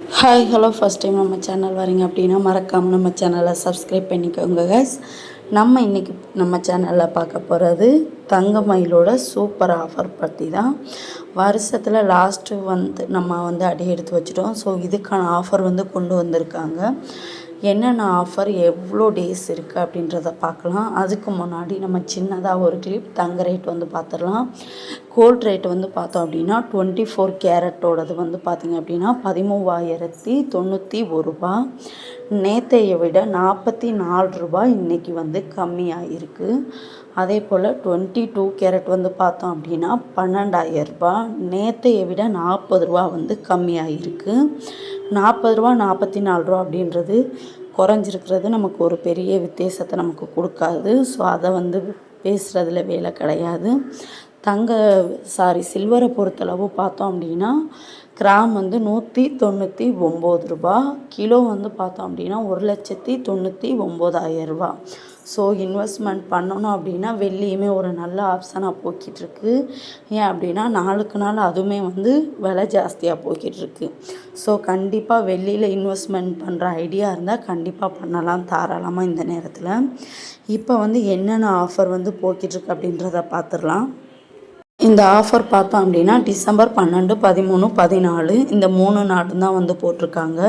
Hi hello first time நம்ம channel வரீங்க அப்படின்னா மறக்காமல் நம்ம சேனலை சப்ஸ்கிரைப் பண்ணிக்கோங்க கைஸ் நம்ம இன்றைக்கி நம்ம சேனலில் பார்க்க போகிறது தங்க மயிலோட சூப்பர் ஆஃபர் பற்றி தான் வருஷத்தில் லாஸ்ட்டு வந்து நம்ம வந்து அடி எடுத்து வச்சிட்டோம். ஸோ இதுக்கான ஆஃபர் வந்து கொண்டு வந்திருக்காங்க. என்னென்ன ஆஃபர் எவ்வளோ டேஸ் இருக்குது அப்படின்றத பார்க்கலாம். அதுக்கு முன்னாடி நம்ம சின்னதாக ஒரு கிளிப் தங்க ரேட் வந்து பார்த்துடலாம் கோல்ட் ரேட் வந்து பார்த்தோம் அப்படின்னா டுவெண்ட்டி ஃபோர் கேரட்டோடது வந்து பார்த்திங்க அப்படின்னா பதிமூவாயிரத்தி தொண்ணூற்றி ஒரு ரூபா நேத்தையை விட நாற்பத்தி நாலு ரூபாய் இன்றைக்கி வந்து கம்மியாகிருக்கு அதே போல் டுவெண்ட்டி டூ கேரட் வந்து பார்த்தோம் அப்படின்னா பன்னெண்டாயிரரூபா நேற்றைய விட நாற்பது ரூபா வந்து கம்மியாகிருக்கு நாற்பது ரூபா நாற்பத்தி நாலு ரூபா அப்படின்றது குறைஞ்சிருக்கிறது. நமக்கு ஒரு பெரிய வித்தியாசத்தை நமக்கு கொடுக்காது. ஸோ அதை வந்து பேசுகிறதுல வேலை கிடையாது. தங்க சாரி சில்வரை பொறுத்தளவு பார்த்தோம் அப்படின்னா கிராம் வந்து நூற்றி தொண்ணூற்றி ஒம்பது ரூபா கிலோ வந்து பார்த்தோம் அப்படின்னா ஒரு லட்சத்தி தொண்ணூற்றி ஒம்பதாயிரம் ரூபா. ஸோ இன்வெஸ்ட்மெண்ட் பண்ணணும் அப்படின்னா வெள்ளியுமே ஒரு நல்ல ஆப்ஷனாக போய்கிட்டுருக்கு ஏன் அப்படின்னா நாளுக்கு நாள் அதுவுமே வந்து விலை ஜாஸ்தியாக போய்கிட்டுருக்கு ஸோ கண்டிப்பாக வெள்ளியில் இன்வெஸ்ட்மெண்ட் பண்ணுற ஐடியா இருந்தால் கண்டிப்பாக பண்ணலாம் தாராளமாக இந்த நேரத்தில். இப்போ வந்து என்னென்ன ஆஃபர் வந்து போய்கிட்டுருக்கு அப்படின்றத பார்த்துடலாம். இந்த ஆஃபர் பார்த்தோம் அப்படின்னா டிசம்பர் பன்னெண்டு பதிமூணு பதினாலு இந்த மூணு நாள் தான் வந்து போட்டிருக்காங்க.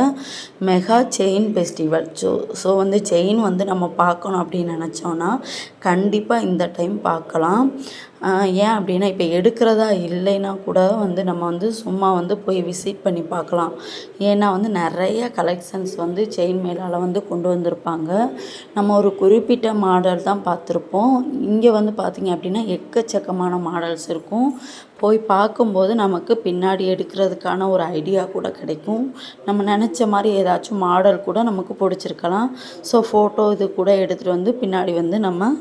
Mega chain festival so so வந்து செயின் வந்து நம்ம பார்க்கணும் அப்படின்னு நினச்சோன்னா கண்டிப்பாக இந்த டைம் பார்க்கலாம். ஏன் அப்படின்னா இப்போ எடுக்கிறதா இல்லைன்னா கூட வந்து நம்ம வந்து சும்மா வந்து போய் விசிட் பண்ணி பார்க்கலாம். ஏன்னா வந்து நிறைய கலெக்ஷன்ஸ் வந்து செயின் மேலால் வந்து கொண்டு வந்திருப்பாங்க. நம்ம ஒரு குறிப்பிட்ட மாடல் தான் பார்த்துருப்போம். இங்கே வந்து பார்த்திங்க அப்படின்னா எக்கச்சக்கமான மாடல்ஸ் இருக்கும். போய் பார்க்கும்போது நமக்கு பின்னாடி எடுக்கிறதுக்கான ஒரு ஐடியா கூட கிடைக்கும். நம்ம நினச்ச மாதிரி ஏதாச்சும் மாடல் கூட நமக்கு பிடிச்சிருக்கலாம். ஸோ ஃபோட்டோ இது கூட எடுத்துகிட்டு வந்து பின்னாடி வந்து நம்ம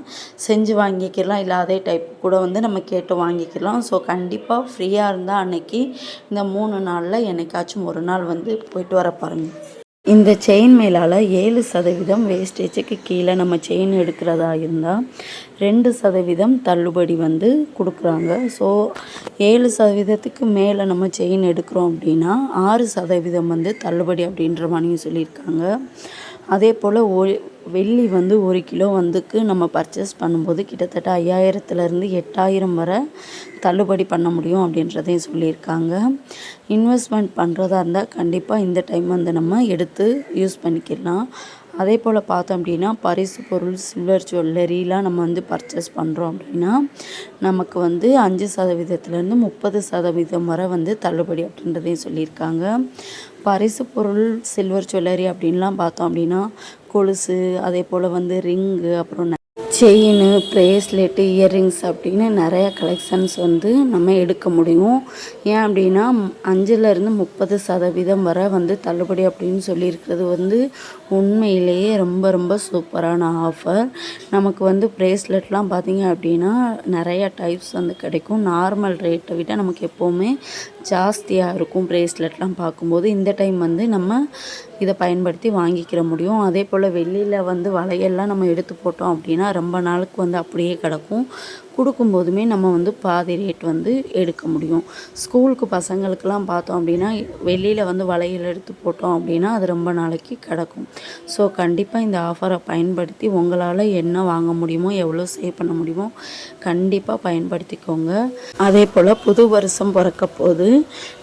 செஞ்சு வாங்கிக்கலாம். இல்லை அதே டைப் கூட வந்து நம்ம கேட்டு வாங்கிக்கலாம். ஸோ கண்டிப்பாக ஃப்ரீயாக இருந்தால் அன்னைக்கு இந்த மூணு நாளில் என்னைக்காச்சும் ஒரு நாள் வந்து போயிட்டு வர பாருங்கள் இந்த செயின் மேலால் ஏழு சதவீதம் வேஸ்டேஜுக்கு கீழே நம்ம செயின் எடுக்கிறதா இருந்தால் ரெண்டு சதவீதம் தள்ளுபடி வந்து கொடுக்குறாங்க. ஸோ ஏழு சதவீதத்துக்கு மேலே நம்ம செயின் எடுக்கிறோம் அப்படின்னா ஆறு சதவீதம் வந்து தள்ளுபடி அப்படின்ற மாதிரியும் சொல்லியிருக்காங்க. அதே போல் ஒரு வெள்ளி வந்து ஒரு கிலோ வந்துக்கு நம்ம பர்ச்சேஸ் பண்ணும்போது கிட்டத்தட்ட ஐயாயிரத்துலேருந்து எட்டாயிரம் வரை தள்ளுபடி பண்ண முடியும் அப்படின்றதையும் சொல்லியிருக்காங்க. இன்வெஸ்ட்மெண்ட் பண்ணுறதா இருந்தால் கண்டிப்பாக இந்த டைம் வந்து நம்ம எடுத்து யூஸ் பண்ணிக்கலாம். அதே போல் பார்த்தோம் அப்படின்னா பரிசு பொருள் சில்வர் ஜுவல்லரிலாம் நம்ம வந்து பர்ச்சேஸ் பண்ணுறோம் அப்படின்னா நமக்கு வந்து அஞ்சு சதவீதத்துலேருந்து முப்பது சதவீதம் வரை வந்து தள்ளுபடி அப்படின்றதையும் சொல்லியிருக்காங்க. பரிசு பொருள் சில்வர் ஜுவல்லரி அப்படின்லாம் பார்த்தோம் அப்படின்னா கொலுசு அதே போல் வந்து ரிங்கு அப்புறம் செயின் ப்ரேஸ்லெட்டு இயரிங்ஸ் அப்படின்னு நிறையா கலெக்ஷன்ஸ் வந்து நம்ம எடுக்க முடியும். ஏன் அப்படின்னா அஞ்சுலேருந்து முப்பது சதவீதம் வரை வந்து தள்ளுபடி அப்படின்னு சொல்லியிருக்கிறது வந்து உண்மையிலேயே ரொம்ப ரொம்ப சூப்பரான ஆஃபர் நமக்கு வந்து ப்ரேஸ்லெட்லாம் பார்த்திங்க அப்படின்னா நிறையா டைப்ஸ் வந்து கிடைக்கும். நார்மல் ரேட்டை விட நமக்கு எப்போவுமே ஜாஸ்தியாக இருக்கும் ப்ரேஸ்லெட்லாம் பார்க்கும்போது இந்த டைம் வந்து நம்ம இதை பயன்படுத்தி வாங்கிக்கிற முடியும். அதே போல் வெளியில் வந்து வளையல்லாம் நம்ம எடுத்து போட்டோம் அப்படின்னா ரொம்ப நாளுக்கு வந்து அப்படியே கிடக்கும். கொடுக்கும்போதுமே நம்ம வந்து பாதி ரேட் வந்து எடுக்க முடியும். ஸ்கூலுக்கு பசங்களுக்கெல்லாம் பார்த்தோம் அப்படின்னா வெளியில் வந்து வளையல் எடுத்து போட்டோம் அப்படின்னா அது ரொம்ப நாளைக்கு கிடக்கும். ஸோ கண்டிப்பாக இந்த ஆஃபரை பயன்படுத்தி உங்களால் என்ன வாங்க முடியுமோ எவ்வளோ சேவ் பண்ண முடியுமோ கண்டிப்பாக பயன்படுத்திக்கோங்க. அதே போல் புது வருஷம் பிறக்க போது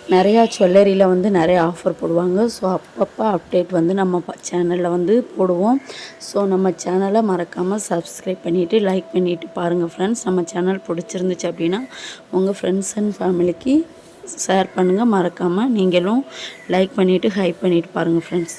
நிறையா ஜுவல்லரியில் வந்து நிறைய ஆஃபர் போடுவாங்க. ஸோ அப்பப்போ அப்டேட் வந்து நம்ம சேனலில் வந்து போடுவோம். ஸோ நம்ம சேனலை மறக்காமல் சப்ஸ்கிரைப் பண்ணிவிட்டு லைக் பண்ணிவிட்டு பாருங்கள் ஃப்ரெண்ட்ஸ் நம்ம சேனல் பிடிச்சிருந்துச்சு அப்படின்னா உங்கள் ஃப்ரெண்ட்ஸ் அண்ட் ஃபேமிலிக்கு ஷேர் பண்ணுங்கள் மறக்காமல் நீங்களும் லைக் பண்ணிவிட்டு ஹைப் பண்ணிவிட்டு பாருங்கள் ஃப்ரெண்ட்ஸ்